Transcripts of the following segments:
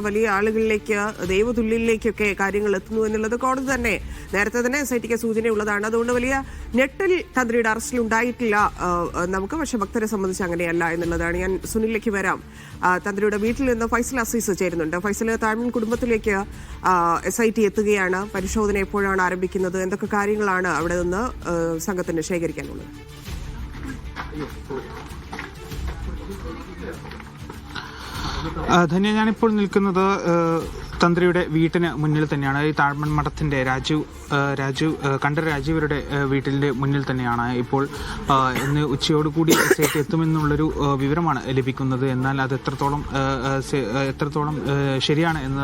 വലിയ ആളുകളിലേക്ക് ദൈവതുല്യയിലേക്കൊക്കെ കാര്യങ്ങൾ എത്തുന്നു എന്നുള്ളത് കോടതി തന്നെ നേരത്തെ തന്നെ എസ് ഐ ടിക്ക് സൂചനയുള്ളതാണ്. അതുകൊണ്ട് വലിയ ഞെട്ടൽ തന്ത്രിയുടെ അറസ്റ്റിൽ ഉണ്ടായിട്ടില്ല. നമുക്ക് പക്ഷെ ഭക്തരെ സംബന്ധിച്ച് അങ്ങനെയല്ല എന്നുള്ളതാണ്. ഞാൻ സുനിലേക്ക് വരാം. തന്ത്രിയുടെ വീട്ടിൽ നിന്ന് ഫൈസൽ അസീസ് ചേരുന്നുണ്ട്. ഫൈസൽ താഴ്മൻ കുടുംബത്തിലേക്ക് എസ് ഐ ടി എത്തുകയാണ്. പരിശോധന എപ്പോഴാണ് ആരംഭിക്കുന്നത്? എന്തൊക്കെ കാര്യങ്ങളാണ് അവിടെ നിന്ന് സംഘത്തിന് ശേഖരിക്കാനുള്ളത്? ധന്യ ഞാനിപ്പോൾ നിൽക്കുന്നത് തന്ത്രിയുടെ വീട്ടിന് മുന്നിൽ തന്നെയാണ്. ഈ താഴ്മൺ മഠത്തിന്റെ രാജു രാജു ആ, രാജീവരുടെ വീട്ടിന്റെ മുന്നിൽ തന്നെയാണ് ഇപ്പോൾ ഇന്ന് ഉച്ചയോടുകൂടി ടി എത്തുമെന്നുള്ളൊരു വിവരമാണ് ലഭിക്കുന്നത്. എന്നാൽ അത് എത്രത്തോളം എത്രത്തോളം ശരിയാണ് എന്ന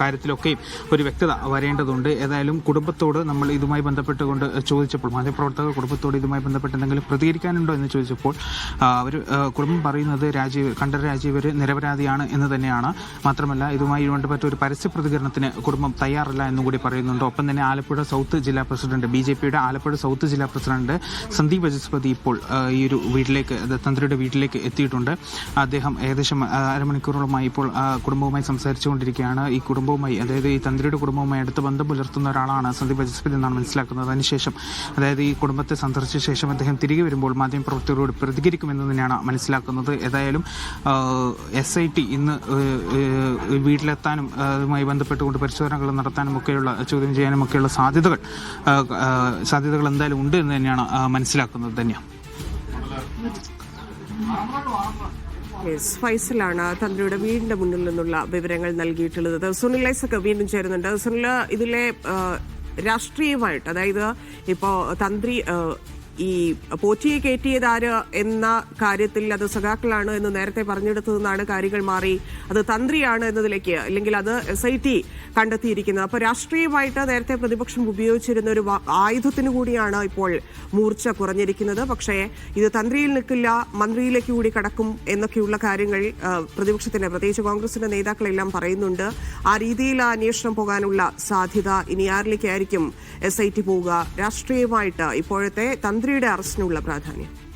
കാര്യത്തിലൊക്കെയും ഒരു വ്യക്തത വരേണ്ടതുണ്ട്. ഏതായാലും കുടുംബത്തോട് നമ്മൾ ഇതുമായി ബന്ധപ്പെട്ടുകൊണ്ട് ചോദിച്ചപ്പോൾ മാധ്യമപ്രവർത്തകർ കുടുംബത്തോട് ഇതുമായി ബന്ധപ്പെട്ട് എന്തെങ്കിലും പ്രതികരിക്കാനുണ്ടോ എന്ന് ചോദിച്ചപ്പോൾ അവർ കുടുംബം പറയുന്നത് രാജീവ് കണ്ടർ രാജീവർ നിരപരാധിയാണ് എന്ന് തന്നെയാണ്. മാത്രമല്ല ഇതുമായി ബന്ധപ്പെട്ട ഒരു പരസ്യ പ്രതികരണത്തിന് കുടുംബം തയ്യാറല്ല എന്നും കൂടി പറയുന്നുണ്ട്. ഒപ്പം തന്നെ ആലപ്പുഴ സൗത്ത് ജില്ലാ പ്രസിഡന്റ് ബി ജെ പിയുടെ ആലപ്പുഴ സൗത്ത് ജില്ലാ പ്രസിഡന്റ് സന്ദീപ് ബജസ്പതി ഇപ്പോൾ ഈ ഒരു വീട്ടിലേക്ക് തന്ത്രിയുടെ വീട്ടിലേക്ക് എത്തിയിട്ടുണ്ട്. അദ്ദേഹം ഏകദേശം അരമണിക്കൂറോളമായി ഇപ്പോൾ കുടുംബവുമായി സംസാരിച്ചുകൊണ്ടിരിക്കുകയാണ്. ഈ കുടുംബവുമായി അതായത് ഈ തന്ത്രിയുടെ കുടുംബവുമായി അടുത്ത ബന്ധം പുലർത്തുന്ന ഒരാളാണ് സന്ദീപ് ബജസ്പതി എന്നാണ് മനസ്സിലാക്കുന്നത്. അതിനുശേഷം അതായത് ഈ കുടുംബത്തെ സന്ദർശിച്ച ശേഷം അദ്ദേഹം തിരികെ വരുമ്പോൾ മാധ്യമപ്രവർത്തകരോട് പ്രതികരിക്കുമെന്ന് തന്നെയാണ് മനസ്സിലാക്കുന്നത്. ഏതായാലും എസ് ഐ ടി ഇന്ന് ഏഹ്, ആ, അതുമായി ബന്ധപ്പെട്ടുകൊണ്ട് പരിശോധനകൾ നടത്താനും ഒക്കെയുള്ള ചോദ്യം ചെയ്യാനും ഒക്കെയുള്ള സാധ്യതകൾ സാധ്യതകൾ എന്തായാലും ഉണ്ട് എന്ന് തന്നെയാണ് മനസ്സിലാക്കുന്നത് തന്നെയാണ് ാണ് തന്ത്രിയുടെ വീടിന്റെ മുന്നിൽ നിന്നുള്ള വിവരങ്ങൾ നൽകിയിട്ടുള്ളത്. സുനിൽ ഐസക് വീണ്ടും ചേരുന്നുണ്ട്. സുനിൽ ഇതിലെ രാഷ്ട്രീയമായിട്ട് അതായത് ഇപ്പോ തന്ത്രി ഈ പോറ്റിയെ കയറ്റിയത് ആര് എന്ന കാര്യത്തിൽ അത് സഖാക്കളാണ് എന്ന് നേരത്തെ പറഞ്ഞെടുത്തതെന്നാണ് കാര്യങ്ങൾ മാറി. അത് തന്ത്രിയാണ് എന്നതിലേക്ക് അല്ലെങ്കിൽ അത് എസ് ഐ ടി കണ്ടെത്തിയിരിക്കുന്നത്. അപ്പൊ രാഷ്ട്രീയമായിട്ട് നേരത്തെ പ്രതിപക്ഷം ഉപയോഗിച്ചിരുന്ന ഒരു ആയുധത്തിന് കൂടിയാണ് ഇപ്പോൾ മൂർച്ച കുറഞ്ഞിരിക്കുന്നത്. പക്ഷേ ഇത് തന്ത്രിയിൽ നിൽക്കില്ല മന്ത്രിയിലേക്ക് കൂടി കടക്കും എന്നൊക്കെയുള്ള കാര്യങ്ങൾ പ്രതിപക്ഷത്തിന്റെ പ്രത്യേകിച്ച് കോൺഗ്രസിന്റെ നേതാക്കളെല്ലാം പറയുന്നുണ്ട്. ആ രീതിയിൽ ആ അന്വേഷണം പോകാനുള്ള സാധ്യത ഇനി ആരിലേക്കായിരിക്കും എസ് ഐ ടി പോവുക? രാഷ്ട്രീയമായിട്ട് ഇപ്പോഴത്തെ തന്ത്രിയുടെ അറസ്റ്റിനുള്ള പ്രാധാന്യം.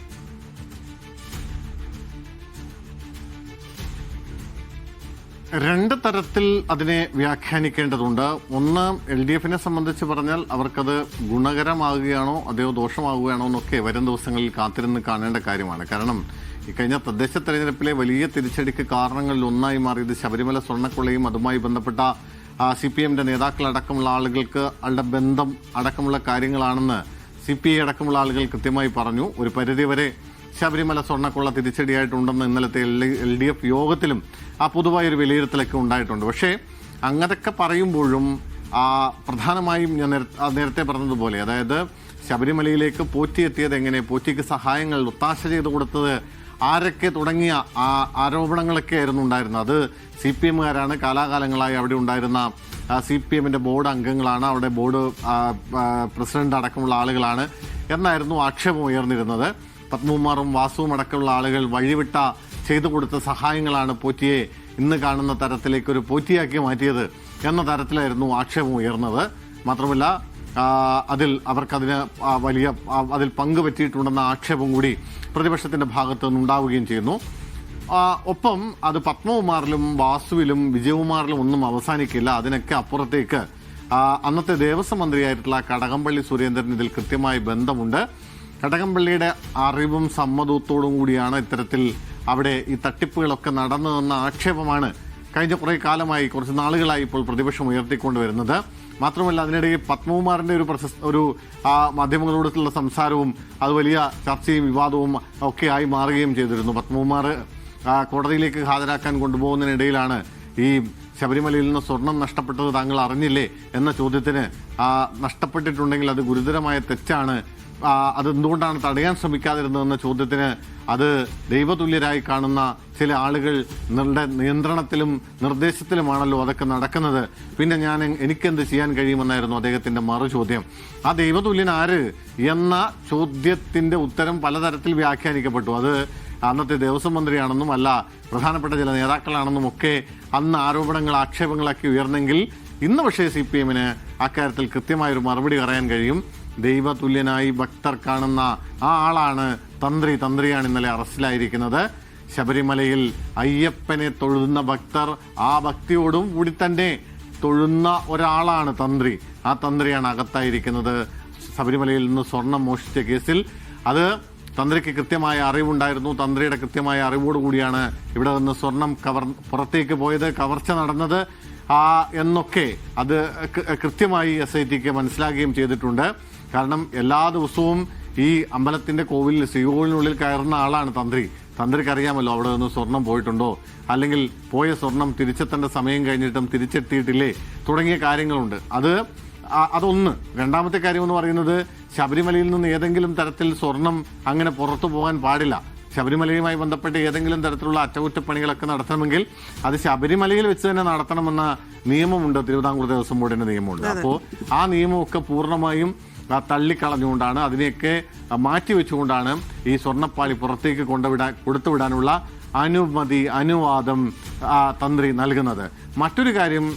രണ്ട് തരത്തിൽ അതിനെ വ്യാഖ്യാനിക്കേണ്ടതുണ്ട്. ഒന്ന് എൽ ഡി എഫിനെ സംബന്ധിച്ച് പറഞ്ഞാൽ അവർക്കത് ഗുണകരമാകുകയാണോ അതോ ദോഷമാകുകയാണോ എന്നൊക്കെ വരും ദിവസങ്ങളിൽ കാത്തിരുന്ന് കാണേണ്ട കാര്യമാണ്. കാരണം ഈ കഴിഞ്ഞ തദ്ദേശ തെരഞ്ഞെടുപ്പിലെ വലിയ തിരിച്ചടിക്ക് കാരണങ്ങളിൽ ഒന്നായി മാറിയത് ശബരിമല സ്വർണക്കൊള്ളയും അതുമായി ബന്ധപ്പെട്ട സി പി എമ്മിന്റെ നേതാക്കളടക്കമുള്ള ആളുകൾക്ക് അവരുടെ ബന്ധം അടക്കമുള്ള കാര്യങ്ങളാണെന്ന് സി പി ഐ അടക്കമുള്ള ആളുകൾ കൃത്യമായി പറഞ്ഞു. ഒരു പരിധിവരെ ശബരിമല സ്വർണക്കൊള്ള തിരിച്ചടിയായിട്ടുണ്ടെന്ന് ഇന്നലത്തെ എൽ ഡി എഫ് യോഗത്തിലും ആ പൊതുവായൊരു വിലയിരുത്തലൊക്കെ ഉണ്ടായിട്ടുണ്ട്. പക്ഷേ അങ്ങനെയൊക്കെ പറയുമ്പോഴും പ്രധാനമായും ഞാൻ നേര- നേരത്തെ പറഞ്ഞതുപോലെ അതായത് ശബരിമലയിലേക്ക് പോറ്റിയെത്തിയത് എങ്ങനെ പോറ്റിക്ക് സഹായങ്ങൾ ഒത്താശ ചെയ്തു കൊടുത്തത് ആരൊക്കെ തുടങ്ങിയ ആ ആരോപണങ്ങളൊക്കെ ആയിരുന്നു ഉണ്ടായിരുന്നത്? അത് സി പി എമ്മുകാരാണ് കാലാകാലങ്ങളായി അവിടെ ഉണ്ടായിരുന്ന സി പി എമ്മിന്റെ ബോർഡ് അംഗങ്ങളാണ് അവിടെ ബോർഡ് പ്രസിഡന്റ് അടക്കമുള്ള ആളുകളാണ് എന്നായിരുന്നു ആക്ഷേപം ഉയർന്നിരുന്നത്. പത്മകുമാറും വാസുവും അടക്കമുള്ള ആളുകൾ വഴിവിട്ട ചെയ്തു കൊടുത്ത സഹായങ്ങളാണ് പോറ്റിയെ ഇന്ന് കാണുന്ന തരത്തിലേക്ക് ഒരു പോറ്റിയാക്കി മാറ്റിയത് എന്ന തരത്തിലായിരുന്നു ആക്ഷേപം ഉയർന്നത്. മാത്രമല്ല അതിൽ അവർക്കതിന് വലിയ അതിൽ പങ്ക് പറ്റിയിട്ടുണ്ടെന്ന ആക്ഷേപം കൂടി പ്രതിപക്ഷത്തിന്റെ ഭാഗത്ത് നിന്നുണ്ടാവുകയും ചെയ്യുന്നു. ഒപ്പം അത് പത്മകുമാറിലും വാസുവിലും വിജയകുമാറിലും ഒന്നും അവസാനിക്കില്ല. അതിനൊക്കെ അപ്പുറത്തേക്ക് അന്നത്തെ ദേവസ്വം മന്ത്രിയായിട്ടുള്ള കടകംപള്ളി സുരേന്ദ്രൻ ഇതിൽ കൃത്യമായി ബന്ധമുണ്ട്. കടകംപള്ളിയുടെ അറിവും സമ്മതത്തോടും കൂടിയാണ് ഇത്തരത്തിൽ അവിടെ ഈ തട്ടിപ്പുകളൊക്കെ നടന്നതെന്ന ആക്ഷേപമാണ് കഴിഞ്ഞ കുറേ കാലമായി കുറച്ച് നാളുകളായി ഇപ്പോൾ പ്രതിപക്ഷം ഉയർത്തിക്കൊണ്ടുവരുന്നത്. മാത്രമല്ല അതിനിടയിൽ പത്മകുമാറിന്റെ ഒരു പ്രശസ്ത ഒരു ആ, മാധ്യമങ്ങളോടുള്ള സംസാരവും അത് വലിയ ചർച്ചയും വിവാദവും ഒക്കെ ആയി മാറുകയും ചെയ്തിരുന്നു. പത്മകുമാർ കോടതിയിലേക്ക് ഹാജരാക്കാൻ കൊണ്ടുപോകുന്നതിനിടയിലാണ് ഈ ശബരിമലയിൽ നിന്ന് സ്വർണം നഷ്ടപ്പെട്ടത് താങ്കൾ അറിഞ്ഞില്ലേ എന്ന ചോദ്യത്തിന് നഷ്ടപ്പെട്ടിട്ടുണ്ടെങ്കിൽ അത് ഗുരുതരമായ തെറ്റാണ് അത് എന്തുകൊണ്ടാണ് തടയാൻ ശ്രമിക്കാതിരുന്നതെന്ന ചോദ്യത്തിന് അത് ദൈവതുല്യരായി കാണുന്ന ചില ആളുകൾ നിയന്ത്രണത്തിലും നിർദ്ദേശത്തിലുമാണല്ലോ അതൊക്കെ നടക്കുന്നത്. പിന്നെ ഞാൻ എനിക്കെന്ത് ചെയ്യാൻ കഴിയുമെന്നായിരുന്നു അദ്ദേഹത്തിന്റെ മറു ചോദ്യം ആ ദൈവതുല്യൻ ആര് എന്ന ചോദ്യത്തിന്റെ ഉത്തരം പലതരത്തിൽ വ്യാഖ്യാനിക്കപ്പെട്ടു. അത് അന്നത്തെ ദേവസ്വം മന്ത്രിയാണെന്നും അല്ല പ്രധാനപ്പെട്ട ചില നേതാക്കളാണെന്നും ഒക്കെ അന്ന് ആരോപണങ്ങൾ ആക്ഷേപങ്ങളൊക്കെ ഉയർന്നെങ്കിൽ ഇന്ന് പക്ഷേ സി പി എമ്മിന് അക്കാര്യത്തിൽ കൃത്യമായൊരു മറുപടി പറയാൻ കഴിയും. ദൈവതുല്യനായി ഭക്തർ കാണുന്ന ആ ആളാണ് തന്ത്രി. തന്ത്രിയാണ് ഇന്നലെ അറസ്റ്റിലായിരിക്കുന്നത്. ശബരിമലയിൽ അയ്യപ്പനെ തൊഴുന്ന ഭക്തർ ആ ഭക്തിയോടും കൂടി തന്നെ തൊഴുന്ന ഒരാളാണ് തന്ത്രി. ആ തന്ത്രിയാണ് അകത്തായിരിക്കുന്നത്. ശബരിമലയിൽ നിന്ന് സ്വർണം മോഷ്ടിച്ച കേസിൽ അത് തന്ത്രിക്ക് കൃത്യമായ അറിവുണ്ടായിരുന്നു. തന്ത്രിയുടെ കൃത്യമായ അറിവോടുകൂടിയാണ് ഇവിടെ നിന്ന് സ്വർണം കവർ പുറത്തേക്ക് പോയത് കവർച്ച നടന്നത്. ആ എന്നൊക്കെ അത് കൃത്യമായി എസ് ഐ ടിക്ക് മനസ്സിലാക്കുകയും ചെയ്തിട്ടുണ്ട്. കാരണം എല്ലാ ദിവസവും ഈ അമ്പലത്തിന്റെ കോവിലിൽ ശ്രീകോവിലിനുള്ളിൽ കയറുന്ന ആളാണ് തന്ത്രി. തന്ത്രിക്ക് അറിയാമല്ലോ അവിടെ നിന്ന് സ്വർണം പോയിട്ടുണ്ടോ? അല്ലെങ്കിൽ പോയ സ്വർണം തിരിച്ചെത്തേണ്ട സമയം കഴിഞ്ഞിട്ടും തിരിച്ചെത്തിയിട്ടില്ലേ? തുടങ്ങിയ കാര്യങ്ങളുണ്ട്. അത് അതൊന്ന്. രണ്ടാമത്തെ കാര്യം എന്ന് പറയുന്നത് ശബരിമലയിൽ നിന്ന് ഏതെങ്കിലും തരത്തിൽ സ്വർണം അങ്ങനെ പുറത്തു പോകാൻ പാടില്ല. ശബരിമലയുമായി ബന്ധപ്പെട്ട് ഏതെങ്കിലും തരത്തിലുള്ള അറ്റകുറ്റപ്പണികളൊക്കെ നടത്തണമെങ്കിൽ അത് ശബരിമലയിൽ വെച്ച് തന്നെ നടത്തണമെന്ന നിയമമുണ്ട്. തിരുവിതാംകൂർ ദേവസ്വം ബോർഡിന്റെ നിയമമുണ്ട്. അപ്പോൾ ആ നിയമമൊക്കെ പൂർണമായും തള്ളിക്കളഞ്ഞുകൊണ്ടാണ് അതിനെയൊക്കെ മാറ്റിവെച്ചുകൊണ്ടാണ് ഈ സ്വർണപ്പാളി പുറത്തേക്ക് കൊണ്ടുവിടാൻ കൊടുത്തുവിടാനുള്ള അനുമതി അനുവാദം തന്ത്രി നൽകുന്നത്. മറ്റൊരു കാര്യം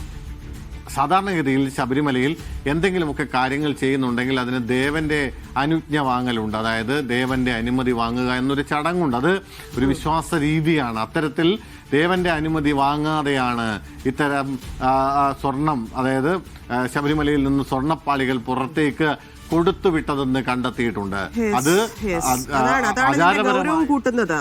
സാധാരണഗതിയിൽ ശബരിമലയിൽ എന്തെങ്കിലുമൊക്കെ കാര്യങ്ങൾ ചെയ്യുന്നുണ്ടെങ്കിൽ അതിന് ദേവന്റെ അനുജ്ഞ വാങ്ങലുണ്ട്. അതായത് ദേവന്റെ അനുമതി വാങ്ങുക എന്നൊരു ചടങ്ങുണ്ട്. അത് ഒരു വിശ്വാസ രീതിയാണ്. അത്തരത്തിൽ ദേവന്റെ അനുമതി വാങ്ങാതെയാണ് ഇത്തരം സ്വർണം അതായത് ശബരിമലയിൽ നിന്ന് സ്വർണപ്പാളികൾ പുറത്തേക്ക് കൊടുത്തുവിട്ടതെന്ന് കണ്ടെത്തിയിട്ടുണ്ട്. അത് അതാണ് അതാണ് ഇതിന്റെ ആചാരപരമായ ഗൗരവം കൂട്ടുന്നത്.